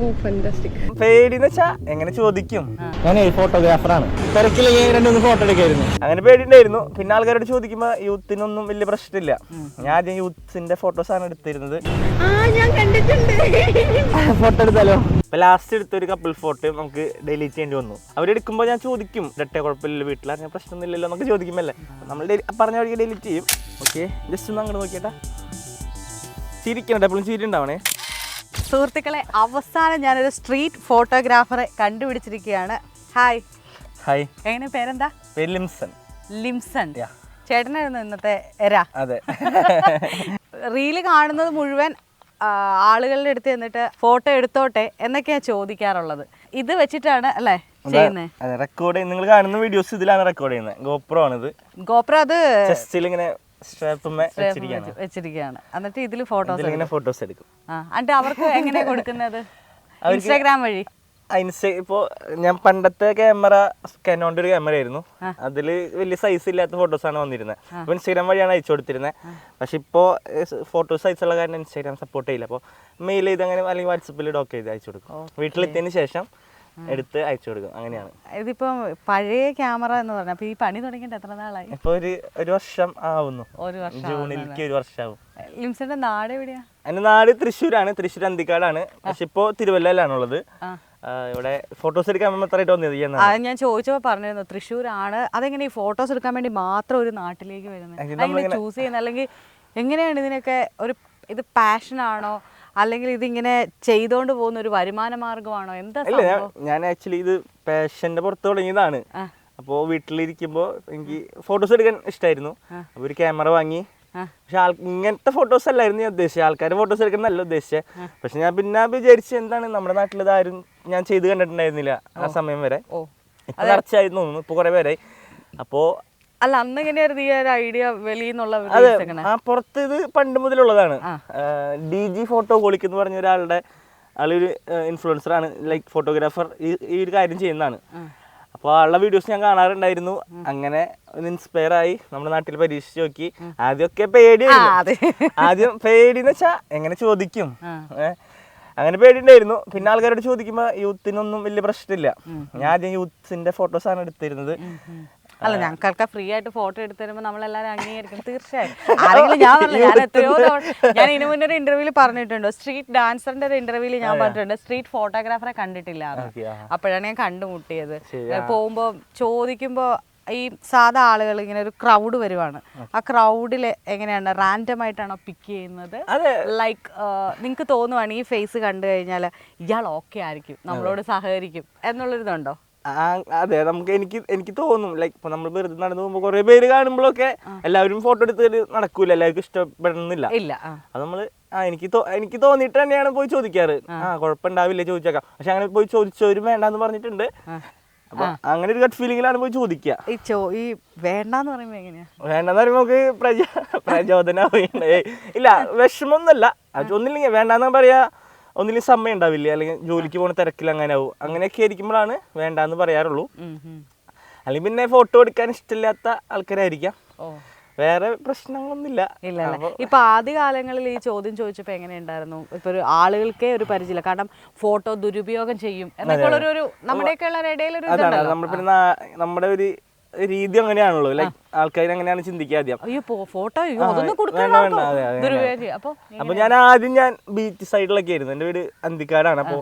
ഓ fantastic പേടിന്ന് വെച്ചാ എങ്ങനെ ചോദിക്കും? ഞാൻ ഫോട്ടോഗ്രാഫറാണ് തിരക്കില്ലെങ്കിൽ രണ്ടു ഫോട്ടോ എടുക്കായിരുന്നു. അങ്ങനെ പേടിണ്ടായിരുന്നു പിന്നെ ആൾക്കാരോട് ചോദിക്കുമ്പോ യൂത്തിനൊന്നും വലിയ പ്രശ്നമില്ല. ഞാൻ ആദ്യം യൂത്തിന്റെ ഫോട്ടോസ് ആണ് എടുത്തിരുന്നത്. ആ ഞാൻ കണ്ടിട്ടുണ്ട്. ഫോട്ടോ എടുത്താലോ? ഇപ്പൊ ലാസ്റ്റ് എടുത്ത ഒരു കപ്പിൾ ഫോട്ടോ നമുക്ക് ഡിലീറ്റ് ചെയ്യേണ്ടി വന്നു. അവരെടുക്കുമ്പോൾ ഞാൻ ചോദിക്കും ഇരട്ടെ കുഴപ്പമില്ല വീട്ടിൽ അങ്ങനെ പ്രശ്നമൊന്നുമില്ലല്ലോ നമുക്ക് ചോദിക്കുമല്ലേ നമ്മൾ പറഞ്ഞ വഴിക്ക് ഡിലീറ്റ് ചെയ്യും. ഓക്കെ ജസ്റ്റ് ഒന്ന് അങ്ങോട്ട് നോക്കിയേട്ടാ. ചിരിക്കണം എപ്പോഴും ചിരി ഉണ്ടാവണേ. സുഹൃത്തുക്കളെ അവസാനം ഞാനൊരു സ്ട്രീറ്റ് ഫോട്ടോഗ്രാഫറെ കണ്ടുപിടിച്ചിരിക്കുകയാണ്. ഹായ്. ഹായ്. എങ്ങനെ പേരെന്താ? ലിംസൺ. ലിംസൺ. ചേട്ടനായിരുന്നു ഇന്നത്തെ എരാ. അതെ. റീൽ കാണുന്നത് മുഴുവൻ ആളുകളുടെ അടുത്ത് എന്നിട്ട് ഫോട്ടോ എടുത്തോട്ടെ എന്നൊക്കെയാണ് ചോദിക്കാറുള്ളത്. ഇത് വെച്ചിട്ടാണ് അല്ലേ റെക്കോർഡ് നിങ്ങൾ കാണുന്ന വീഡിയോസ് ഇതിലാണ് റെക്കോർഡ് ചെയ്യുന്നത്. ഗോപ്രോ ആണിത്. ഗോപ്രോ അത് ചെസ്റ്റിൽ ഇങ്ങനെ വെച്ചിരിക്കുകയാണ് എന്നിട്ട് ഇതിൽ ഫോട്ടോസ് ഇതിലിങ്ങനെ ഫോട്ടോസ് എടുക്കും. എന്നിട്ട് അവർക്ക് എങ്ങനെ കൊടുക്കുന്നത്? ഇൻസ്റ്റാഗ്രാം വഴി. ഇപ്പോ ഞാൻ പണ്ടത്തെ ക്യാമറ കനോന്റെ ഒരു ക്യാമറ ആയിരുന്നു. അതിൽ വലിയ സൈസ് ഇല്ലാത്ത ഫോട്ടോസ് ആണ് വന്നിരുന്നത്. അപ്പൊ ഇൻസ്റ്റാഗ്രാം വഴിയാണ് അയച്ചു കൊടുത്തിരുന്നത് പക്ഷെ ഇപ്പോ ഫോട്ടോ സൈസ് ഉള്ള കാരണം ഇൻസ്റ്റാഗ്രാം സപ്പോർട്ട് ചെയ്യില്ല. അപ്പോൾ മെയിൽ ചെയ്ത് അങ്ങനെ അല്ലെങ്കിൽ വാട്സപ്പിൽ ഡോക്ക് ചെയ്ത് അയച്ചു കൊടുക്കും. വീട്ടിലെത്തിയതിന് ശേഷം എടുത്ത് അയച്ചു കൊടുക്കും. അങ്ങനെയാണ്. ഇതിപ്പോ പഴയ ക്യാമറ എന്ന് പറഞ്ഞ അപ്പൊ ഈ പണി തുടങ്ങിയിട്ട് എത്ര നാളായി? ഇപ്പൊ ഒരു ഒരു വർഷം ആവുന്നു. ഒരു വർഷം ജൂണിലേക്ക് ഒരു വർഷമാവും ലിംസന്റെ നാട് എവിടെയാ? എന്റെ നാട് തൃശ്ശൂരാണ് തൃശ്ശൂർ അന്തിക്കാടാണ്. പക്ഷെ ഇപ്പോ തിരുവല്ലയിലാണുള്ളത്. ഇവിടെ ഫോട്ടോസ് എടുക്കാൻ മാത്രമായിട്ട് വന്നത് അത് ഞാൻ ചോദിച്ചപ്പോൾ പറഞ്ഞിരുന്നു തൃശ്ശൂരാണ്. അതെങ്ങനെ ഈ ഫോട്ടോസ് എടുക്കാൻ വേണ്ടി മാത്രം ഒരു നാട്ടിലേക്ക് വരുന്നത്? ചൂസ് ചെയ്യുന്നത്? അല്ലെങ്കിൽ എങ്ങനെയാണ് ഇതിനൊക്കെ ഒരു ഇത് പാഷനാണോ? അല്ലെങ്കിൽ ഇതിങ്ങനെ ചെയ്തുകൊണ്ട് പോകുന്ന ഒരു വരുമാന മാർഗമാണോ? എന്താ ഞാൻ ആക്ച്വലി ഇത് പാഷന്റെ പുറത്ത് തുടങ്ങിയതാണ്. അപ്പോൾ വീട്ടിലിരിക്കുമ്പോൾ എനിക്ക് ഫോട്ടോസ് എടുക്കാൻ ഇഷ്ടമായിരുന്നു അപ്പോൾ ഒരു ക്യാമറ വാങ്ങി. പക്ഷെ ആൾ ഇങ്ങനത്തെ ഫോട്ടോസ് അല്ലായിരുന്നു ഞാൻ ഉദ്ദേശിച്ചത്. ആൾക്കാർ ഫോട്ടോസ് എടുക്കുന്നല്ല ഉദ്ദേശിച്ചത്. പക്ഷെ ഞാൻ പിന്നെ വിചാരിച്ച് എന്താണ് നമ്മുടെ നാട്ടിൽ ഇതാരും ഞാൻ ചെയ്ത് കണ്ടിട്ടുണ്ടായിരുന്നില്ല ആ സമയം വരെ. ഓ. ഇപ്പൊ നിറച്ചായി തോന്നുന്നു ഇപ്പൊ കുറെ പേരായി. അപ്പോ അല്ല അന്ന് എങ്ങനെയായിരുന്നു ഈ ഒരു ഐഡിയ അതെ release ആ പുറത്ത് ഇത് പണ്ട് മുതലുള്ളതാണ്. ഡി ജി ഫോട്ടോ കോളിക്ക് എന്ന് പറഞ്ഞ ഒരാളുടെ ആളൊരു ഇൻഫ്ലുവൻസർ ആണ്. ലൈക്ക് ഫോട്ടോഗ്രാഫർ ഈ ഒരു കാര്യം ചെയ്യുന്നതാണ്. അപ്പോൾ ആളുടെ വീഡിയോസ് ഞാൻ കാണാറുണ്ടായിരുന്നു. അങ്ങനെ ഒന്ന് ഇൻസ്പയർ ആയി നമ്മുടെ നാട്ടിൽ പരീക്ഷിച്ച് നോക്കി. ആദ്യമൊക്കെ പേടി പേടിയായിരുന്നു പേടി ആദ്യം പേടിന്ന് വെച്ചാ എങ്ങനെ ചോദിക്കും. അങ്ങനെ പേടി ഉണ്ടായിരുന്നു പിന്നെ ആൾക്കാരോട് ചോദിക്കുമ്പോൾ യൂത്തിനൊന്നും വലിയ പ്രശ്നമില്ല. ഞാൻ ആദ്യം ഫോട്ടോസ് ഫോട്ടോസാണ് എടുത്തിരുന്നത്. അല്ല ഞങ്ങൾക്കൊക്കെ ഫ്രീ ആയിട്ട് ഫോട്ടോ എടുത്തു തരുമ്പോൾ നമ്മളെല്ലാവരും അംഗീകരിക്കും. തീർച്ചയായും. ആരെങ്കിലും ഞാൻ പറഞ്ഞു ഞാൻ എത്രയോ തവണ ഞാൻ ഇതിനു മുന്നേ ഒരു ഇന്റർവ്യൂവിൽ പറഞ്ഞിട്ടുണ്ട്. സ്ട്രീറ്റ് ഡാൻസറിന്റെ ഒരു ഇന്റർവ്യൂവിൽ ഞാൻ പറഞ്ഞിട്ടുണ്ട്. സ്ട്രീറ്റ് ഫോട്ടോഗ്രാഫറെ കണ്ടിട്ടില്ല. അപ്പോഴാണ് ഞാൻ കണ്ടുമുട്ടിയത്. പോകുമ്പോൾ ചോദിക്കുമ്പോൾ ഈ സാധാ ആളുകൾ ഇങ്ങനെ ഒരു ക്രൗഡ് വരുവാണ്. ആ ക്രൗഡിൽ എങ്ങനെയാണ് റാൻഡം ആയിട്ടാണോ പിക്ക് ചെയ്യുന്നത്? ലൈക്ക് നിങ്ങൾക്ക് തോന്നുവാണ് ഈ ഫേസ് കണ്ടു കഴിഞ്ഞാൽ ഇയാൾ ഓക്കെ ആയിരിക്കും നമ്മളോട് സഹകരിക്കും എന്നുള്ളൊരിതുണ്ടോ? അതെ നമുക്ക് എനിക്ക് എനിക്ക് തോന്നും ലൈക്ക് ഇപ്പൊ നമ്മൾ വെറുതെ നടന്നു പോകുമ്പോൾ കുറെ പേര് കാണുമ്പോഴൊക്കെ എല്ലാവരും ഫോട്ടോ എടുത്തിട്ട് നടക്കൂല എല്ലാവർക്കും ഇഷ്ടപ്പെടുന്നില്ല. ഇല്ല അത് നമ്മൾ ആ എനിക്ക് എനിക്ക് തോന്നിയിട്ട് തന്നെയാണ് പോയി ചോദിക്കാറ്. ആ. കുഴപ്പമുണ്ടാവില്ല ചോദിച്ചേക്കാം. പക്ഷെ അങ്ങനെ പോയി ചോദിച്ചവരും വേണ്ടെന്ന് പറഞ്ഞിട്ടുണ്ട്. അപ്പൊ അങ്ങനെ ഒരു ഗട്ട് ഫീലിംഗിലാണ് പോയി ചോദിക്കുക ഈ ചോ ഈ വേണ്ടാന്ന് പറയുമ്പോ എങ്ങനെയാ? വേണ്ടെന്ന് പറയുമ്പോ നമുക്ക് പ്രച ഇല്ല വിഷമം അത് ഒന്നില്ലെങ്കിൽ വേണ്ടെന്ന് പറയാ. ഒന്നില്ലെങ്കിൽ സമയം ഉണ്ടാവില്ല. അല്ലെങ്കിൽ ജോലിക്ക് പോണ തിരക്കിൽ അങ്ങനെ ആവും. അങ്ങനെയൊക്കെ ആയിരിക്കുമ്പോഴാണ് വേണ്ടാന്ന് പറയാറുള്ളൂ. അല്ലെങ്കിൽ പിന്നെ ഫോട്ടോ എടുക്കാൻ ഇഷ്ടമില്ലാത്ത ആൾക്കാരായിരിക്കാം. വേറെ പ്രശ്നങ്ങളൊന്നുമില്ല. ഇല്ല ഇപ്പൊ ആദ്യ കാലങ്ങളിൽ ഈ ചോദ്യം ചോദിച്ചപ്പോ എങ്ങനെയുണ്ടായിരുന്നു ഇപ്പൊ ഒരു ആളുകൾക്കേ ഒരു പരിചയമില്ല. കാരണം ഫോട്ടോ ദുരുപയോഗം ചെയ്യും. എന്നൊക്കെ ഒരു നമ്മുടെയൊക്കെ ഇടയിൽ ഒരു നമ്മുടെ ഒരു രീതി അങ്ങനെയാണല്ലോ. ലൈക്ക് ആൾക്കാർ അങ്ങനെയാണ് ചിന്തിക്കുക ആദ്യം. അപ്പൊ ഞാൻ ആദ്യം ഞാൻ ബീച്ച് സൈഡിലൊക്കെ ആയിരുന്നു. എന്റെ വീട് അന്തിക്കാടാണ്. അപ്പൊ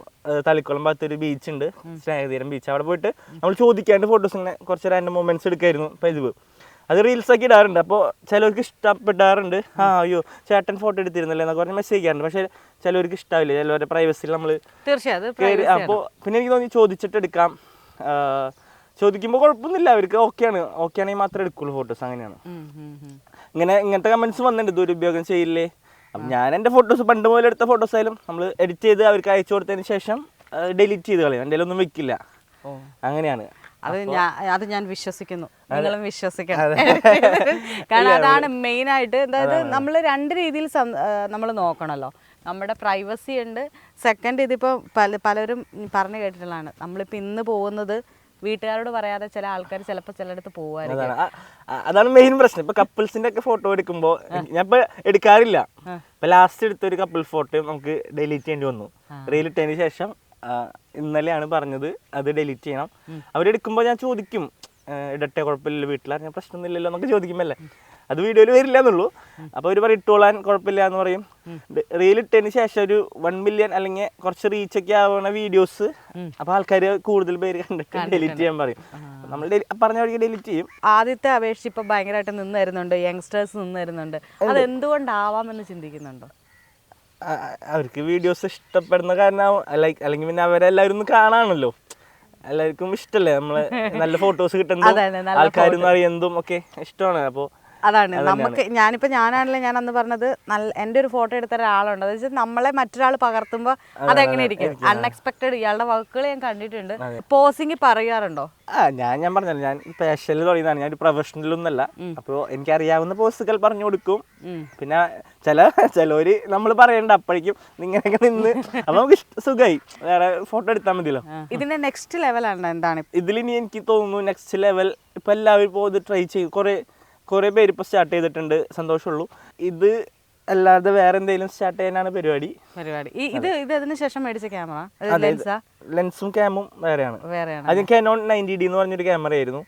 തളിക്കുളം ഭാഗത്ത് ഒരു ബീച്ച് ഉണ്ട്. സ്നേഹതീരം ബീച്ച് അവിടെ പോയിട്ട് നമ്മൾ ചോദിക്കാണ്ട് ഫോട്ടോസ് ഇങ്ങനെ കുറച്ച് രണ്ട് മൊമെന്റ്സ് എടുക്കായിരുന്നു പതിവ്. അത് റീൽസ് ഒക്കെ ഇടാറുണ്ട്. അപ്പോൾ ചിലവർക്ക് ഇഷ്ടപ്പെടാറുണ്ട്. ആ അയ്യോ ചേട്ടൻ ഫോട്ടോ എടുത്തിരുന്നല്ലേ എന്നൊക്കെ പറഞ്ഞ് മെസ്സേജ് ചെയ്യാറുണ്ട്. പക്ഷേ ചിലവർക്ക് ഇഷ്ടാവില്ല. ചിലവരുടെ പ്രൈവസിയിൽ നമ്മൾ തീർച്ചയായും. അപ്പോൾ പിന്നെ എനിക്ക് തോന്നി ചോദിച്ചിട്ട് എടുക്കാം. ചോദിക്കുമ്പോൾ കുഴപ്പമൊന്നുമില്ല. അവർക്ക് ഓക്കെയാണ്. ഓക്കെ ആണെങ്കിൽ മാത്രമേ എടുക്കുള്ളൂ ഫോട്ടോസ് അങ്ങനെയാണ്. ഇങ്ങനെ ഇങ്ങനത്തെ കമന്റ്സ് വന്നിട്ടുണ്ട്. ദുരുപയോഗം ചെയ്യില്ലേ? അപ്പം ഞാൻ എന്റെ ഫോട്ടോസ് പണ്ട് മുതൽ എടുത്ത ഫോട്ടോസ് ആയാലും നമ്മൾ എഡിറ്റ് ചെയ്ത് അവർക്ക് അയച്ചു കൊടുത്തതിന് ശേഷം ഡിലീറ്റ് ചെയ്ത് കളയും. എന്റെ ഒന്നും വെക്കില്ല. അങ്ങനെയാണ്. അത് ഞാൻ അത് ഞാൻ വിശ്വസിക്കുന്നു. നിങ്ങളും വിശ്വസിക്കണം. കാരണം അതാണ് മെയിനായിട്ട് അതായത് നമ്മൾ രണ്ട് രീതിയിൽ നമ്മൾ നോക്കണമല്ലോ നമ്മുടെ പ്രൈവസി ഉണ്ട്. സെക്കൻഡ് ഇതിപ്പോൾ പല പലരും പറഞ്ഞു കേട്ടിട്ടുള്ളതാണ്. നമ്മളിപ്പോൾ ഇന്ന് പോകുന്നത് വീട്ടുകാരോട് പറയാതെ ചില ആൾക്കാർ ചിലപ്പോൾ ചിലയിടത്ത് പോകുമായിരിക്കും അതാണ്. മെയിൻ പ്രശ്നം. ഇപ്പൊ കപ്പിൾസിന്റെ ഒക്കെ ഫോട്ടോ എടുക്കുമ്പോ ഞാൻ ഇപ്പൊ എടുക്കാറില്ല. ഇപ്പൊ ലാസ്റ്റ് എടുത്ത ഒരു കപ്പിൾ ഫോട്ടോ നമുക്ക് ഡെലീറ്റ് ചെയ്യേണ്ടി വന്നു. റീൽ ഇട്ടതിന് ശേഷം ഇന്നലെയാണ് പറഞ്ഞത് അത് ഡെലീറ്റ് ചെയ്യണം. അവരെടുക്കുമ്പോൾ ഞാൻ ചോദിക്കും ഇടട്ടെ കുഴപ്പമില്ല വീട്ടിലറിഞ്ഞാൽ പ്രശ്നമൊന്നുമില്ലല്ലോ എന്നൊക്കെ ചോദിക്കുമല്ലേ അത് വീഡിയോയിൽ വരില്ല എന്നുള്ളൂ അപ്പോൾ അവർ പറയും ഇട്ടോളാൻ കുഴപ്പമില്ല എന്ന് പറയും റീൽ ഇട്ടതിന് ശേഷം ഒരു വൺ മില്യൺ അല്ലെങ്കിൽ കുറച്ച് റീച്ച് ഒക്കെ ആവുന്ന വീഡിയോസ് അപ്പോൾ ആൾക്കാർ കൂടുതൽ പേര് കണ്ടിട്ട് ഡിലീറ്റ് ചെയ്യാൻ പറയും. നമ്മൾ പറഞ്ഞ വഴിക്ക് ഡിലീറ്റ് ചെയ്യും. ആദ്യത്തെ അപേക്ഷിച്ച് ഇപ്പൊ ഭയങ്കരമായിട്ട് നിന്ന് വരുന്നുണ്ട് യങ്സ്റ്റേഴ്സ് നിന്ന് വരുന്നുണ്ട് അത് എന്തുകൊണ്ടാവാമെന്ന് ചിന്തിക്കുന്നുണ്ടോ? അവർക്ക് വീഡിയോസ് ഇഷ്ടപ്പെടുന്ന കാരണം ലൈക്ക് അല്ലെങ്കിൽ പിന്നെ അവരെല്ലാവരും ഒന്ന് കാണാണല്ലോ. എല്ലാവർക്കും ഇഷ്ടല്ലേ? നമ്മൾ നല്ല ഫോട്ടോസ് കിട്ടുന്നതും ആൾക്കാരും അറിയുന്നതും ഒക്കെ ഇഷ്ടമാണ്. അപ്പോൾ അതാണ്. നമുക്ക് ഞാനിപ്പോ ഞാനാണല്ലോ ഞാൻ അന്ന് പറഞ്ഞത് നല്ല എന്റെ ഒരു ഫോട്ടോ എടുത്ത ഒരാളുണ്ട്. അത് വെച്ചാൽ നമ്മളെ മറ്റൊരാൾ പകർത്തുമ്പോ അതെങ്ങനെ ഇരിക്കും? അൺഎക്സ്പെക്ടഡ് ഇയാളുടെ വർക്കുകൾ ഞാൻ കണ്ടിട്ടുണ്ട്. പോസിങ് പറയാറുണ്ടോ? ആ ഞാൻ ഞാൻ പറഞ്ഞല്ലോ ഞാൻ സ്പെഷ്യൽ തുടങ്ങിയതാണ്. ഞാൻ ഒരു പ്രൊഫഷണലൊന്നല്ല അപ്പോൾ എനിക്കറിയാവുന്ന പോസുകൾ പറഞ്ഞു കൊടുക്കും. പിന്നെ ചില ചിലവര് നമ്മൾ പറയണ്ട അപ്പോഴേക്കും ഇങ്ങനെയൊക്കെ നിന്ന്. അപ്പൊ നമുക്ക് സുഖമായി വേറെ ഫോട്ടോ എടുത്താൽ മതിയല്ലോ. ഇതിന്റെ നെക്സ്റ്റ് ലെവലാണ് എന്താണ്? ഇതിലിനി എനിക്ക് തോന്നുന്നു നെക്സ്റ്റ് ലെവൽ ഇപ്പൊ എല്ലാവരും ഇപ്പോൾ ഇത് ട്രൈ ചെയ്യും. കുറേ കുറേ പേര് ഇപ്പോൾ സ്റ്റാർട്ട് ചെയ്തിട്ടുണ്ട്. സന്തോഷമുള്ളൂ. ഇത് അല്ലാതെ വേറെ എന്തെങ്കിലും സ്റ്റാർട്ട് ചെയ്യാനാണ് പരിപാടി? പരിപാടി. ഈ ഇത് ഇത് അതിന് ശേഷം മേടിച്ച ക്യാമറ ലെൻസാ ലെൻസും ക്യാമും വേറെയാണ്. വേറെയാണ്. അത് കെനോൺ നയന്റി ഡി എന്ന് പറഞ്ഞൊരു ക്യാമറ ആയിരുന്നു.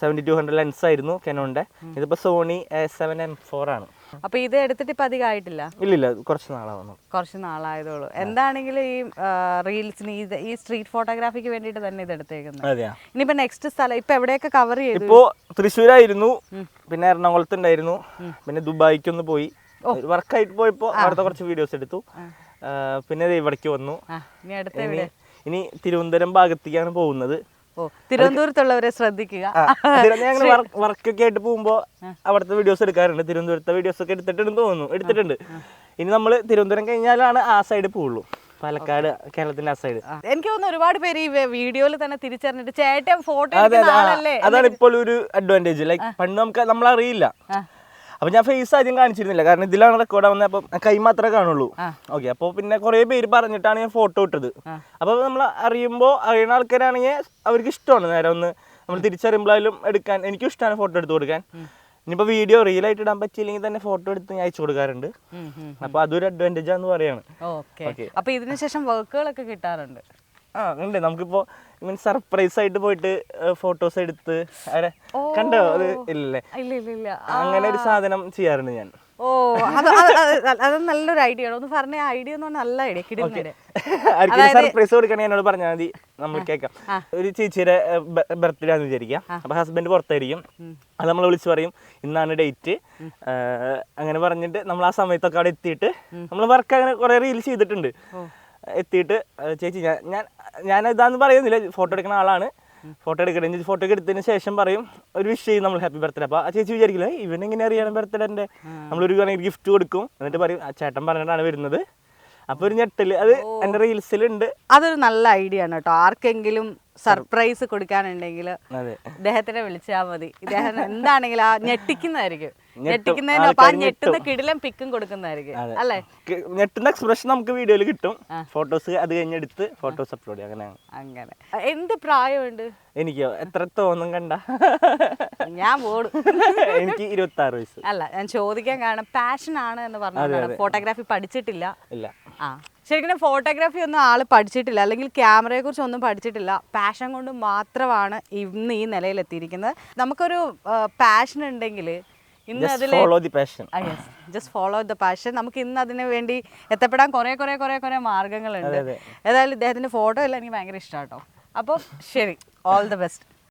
സെവന്റി ടു ഹൺഡ്രഡ് ലെൻസ് ആയിരുന്നു കെനോണിന്റെ ഇതിപ്പോൾ Sony A seven M four ആണ്. അപ്പൊ ഇത് എടുത്തിട്ട് ഇപ്പൊ അധികം ആയിട്ടില്ല? ഇല്ലില്ല കുറച്ച് നാളാവുന്നു. കുറച്ച് നാളായതോളൂ എന്താണെങ്കിലും ഈ റീൽസിന് ഈ സ്ട്രീറ്റ് ഫോട്ടോഗ്രാഫിക്ക് വേണ്ടിയിട്ട് തന്നെ ഇത് എടുത്തേക്കുന്നത്. ഇനിയിപ്പോ നെക്സ്റ്റ് സ്ഥലം ഇപ്പൊ എവിടെയൊക്കെ കവർ ചെയ്തു? ഇപ്പോ തൃശ്ശൂരായിരുന്നു പിന്നെ എറണാകുളത്ത് ഉണ്ടായിരുന്നു പിന്നെ ദുബായിക്ക് ഒന്ന് പോയി. വർക്കായിട്ട് പോയപ്പോ അവിടുത്തെ കുറച്ച് വീഡിയോസ് എടുത്തു. പിന്നെ ഇവിടേക്ക് വന്നു. ഇനി തിരുവനന്തപുരം ഭാഗത്തേക്കാണ് പോകുന്നത്. ഓ തിരുവനന്തപുരത്തുള്ളവരെ ശ്രദ്ധിക്കുക. ഞങ്ങൾ വർക്കൊക്കെ ആയിട്ട് പോകുമ്പോൾ അവിടുത്തെ വീഡിയോസ് എടുക്കാറുണ്ട്. തിരുവനന്തപുരത്തെ വീഡിയോസ് ഒക്കെ എടുത്തിട്ടുണ്ടെന്ന് തോന്നുന്നു. എടുത്തിട്ടുണ്ട്. ഇനി നമ്മൾ തിരുവനന്തപുരം കഴിഞ്ഞാലാണ് ആ സൈഡ് പോവുള്ളൂ. പാലക്കാട് കേരളത്തിന്റെ ആ സൈഡ് എനിക്ക് തോന്നുന്നു ഒരുപാട് പേര് ഈ വീഡിയോയിൽ തന്നെ തിരിച്ചറിഞ്ഞിട്ട് ചേട്ടൻ ഫോട്ടോ അതാണ് ഇപ്പോൾ ഒരു അഡ്വാന്റേജ് ലൈക്ക് പണ്ട് നമുക്ക് നമ്മൾ അറിയില്ല അപ്പൊ ഞാൻ ഫേസ് ആദ്യം കാണിച്ചിരുന്നില്ല. കാരണം ഇതിലാണ് റെക്കോർഡ് ആവുന്നത്. അപ്പം കൈ മാത്രമേ കാണുള്ളൂ. ഓക്കെ അപ്പോൾ പിന്നെ കുറേ പേര് പറഞ്ഞിട്ടാണ് ഞാൻ ഫോട്ടോ ഇട്ടത്. അപ്പോൾ നമ്മൾ അറിയുമ്പോൾ അറിയുന്ന ആൾക്കാരാണെങ്കിൽ അവർക്ക് ഇഷ്ടമാണ്. നേരെ ഒന്ന് നമ്മൾ തിരിച്ചറിയുമ്പോഴും എടുക്കാൻ എനിക്കും ഇഷ്ടമാണ് ഫോട്ടോ എടുത്ത് കൊടുക്കാൻ. ഇനിയിപ്പോൾ വീഡിയോ റീൽ ആയിട്ട് ഇടാൻ പറ്റിയില്ലെങ്കിൽ തന്നെ ഫോട്ടോ എടുത്ത് ഞാൻ അയച്ചു കൊടുക്കാറുണ്ട്. അപ്പോൾ അതൊരു അഡ്വാന്റേജ് ആണെന്ന് പറയാണ് ഓക്കെ അപ്പൊ ഇതിനുശേഷം വർക്കുകളൊക്കെ കിട്ടാറുണ്ട്. ആ ഉണ്ട് നമുക്കിപ്പോ മീൻ സർപ്രൈസ് ആയിട്ട് പോയിട്ട് ഫോട്ടോസ് എടുത്ത് അവരെ കണ്ടോ? അത് ഇല്ലേ? അങ്ങനെ ഒരു സാധനം ചെയ്യാറുണ്ട് ഞാൻ. ഓ അത് നല്ലൊരു ഐഡിയ ആണ്. ഒന്ന് പറഞ്ഞ ഐഡിയ എന്ന് പറഞ്ഞാൽ നല്ല ഐഡിയ ഐഡിയ സർപ്രൈസ് കൊടുക്കണേ എന്നോട് പറഞ്ഞാൽ മതി. നമ്മൾ കേൾക്കാം. ഒരു ചേച്ചിയുടെ ബർത്ത്ഡേ ആണെന്ന് വിചാരിക്കാം. അപ്പൊ ഹസ്ബൻഡ് പുറത്തായിരിക്കും. അത് നമ്മൾ വിളിച്ചു പറയും ഇന്നാണ് ഡേറ്റ് അങ്ങനെ പറഞ്ഞിട്ട് നമ്മൾ ആ സമയത്തൊക്കെ അവിടെ എത്തിയിട്ട് നമ്മൾ വർക്ക് അങ്ങനെ കുറെ റീൽസ് ചെയ്തിട്ടുണ്ട്. എത്തിയിട്ട് ചേച്ചി ഞാൻ ഞാൻ ഞാൻ ഇതാന്ന് പറയുന്നില്ല ഫോട്ടോ എടുക്കുന്ന ആളാണ്. ഫോട്ടോ എടുക്കണം ഫോട്ടോ ഒക്കെ എടുത്തതിന് ശേഷം പറയും ഒരു വിഷ് ചെയ്യും നമ്മൾ ഹാപ്പി ബർത്ത്ഡേ അപ്പോൾ ആ ചേച്ചി വിചാരിക്കില്ല ഇവൻ എങ്ങനെ അറിയണം ബർത്ത്ഡേന്റെ നമ്മളൊരു ഗിഫ്റ്റ് കൊടുക്കും. എന്നിട്ട് പറയും ആ ചേട്ടൻ പറഞ്ഞിട്ടാണ് വരുന്നത്. അപ്പോൾ ഒരു ഞെട്ടൽ. അത് എന്റെ റീൽസിലുണ്ട്. അതൊരു നല്ല ഐഡിയ ആണ് കേട്ടോ. ആർക്കെങ്കിലും സർപ്രൈസ് കൊടുക്കാനുണ്ടെങ്കിൽ അതെ. ഇദ്ദേഹത്തിനെ വിളിച്ചാൽ മതി. ഇദ്ദേഹം എന്താണെങ്കിലും ആ ഞെട്ടിക്കുന്നതായിരിക്കും. ഞെട്ടും. ഞെട്ടിക്കുന്നതിന് അപ്പൊ ആ ഞെട്ടുന്ന ഞെട്ടും. കിടിലം പിക്കും കൊടുക്കുന്നതായിരിക്കും അല്ലേ? ഞെട്ടുന്ന എക്സ്പ്രഷൻ നമുക്ക് വീഡിയോയിൽ കിട്ടും. ഫോട്ടോസ് അത് കഴിഞ്ഞെടുത്ത് ഫോട്ടോസ് അപ്ലോഡ് ചെയ്യാം. അങ്ങനെയാണ്. അങ്ങനെ. എന്ത് പ്രായമുണ്ട്? എനിക്കോ എത്ര തോന്നും കണ്ട? ഞാൻ ഓടും. എനിക്ക് ഇരുപത്തി ആറ് വയസ്സ്. അല്ല ഞാൻ ചോദിക്കാൻ കാരണം പാഷൻ ആണ് എന്ന് പറഞ്ഞതാണ് ഫോട്ടോഗ്രാഫി പഠിച്ചിട്ടില്ല. ഇല്ല. ആ. ശരിക്കും ഫോട്ടോഗ്രാഫി ഒന്നും ആൾ പഠിച്ചിട്ടില്ല. അല്ലെങ്കിൽ ക്യാമറയെ കുറിച്ച് ഒന്നും പഠിച്ചിട്ടില്ല. പാഷൻ കൊണ്ട് മാത്രമാണ് ഇന്ന് ഈ നിലയിലെത്തിയിരിക്കുന്നത്. നമുക്കൊരു പാഷൻ ഉണ്ടെങ്കിൽ ഇന്ന് അതിൽ follow the passion just follow the passion നമുക്ക് ഇന്ന് അതിന് വേണ്ടി എത്തപ്പെടാൻ കുറേ കുറേ കുറേ കുറേ മാർഗങ്ങളുണ്ട്. ഏതായാലും ഇദ്ദേഹത്തിന്റെ ഫോട്ടോ എല്ലാം എനിക്ക് ഭയങ്കര ഇഷ്ടമാണ് കേട്ടോ അപ്പോൾ ശരി. All the best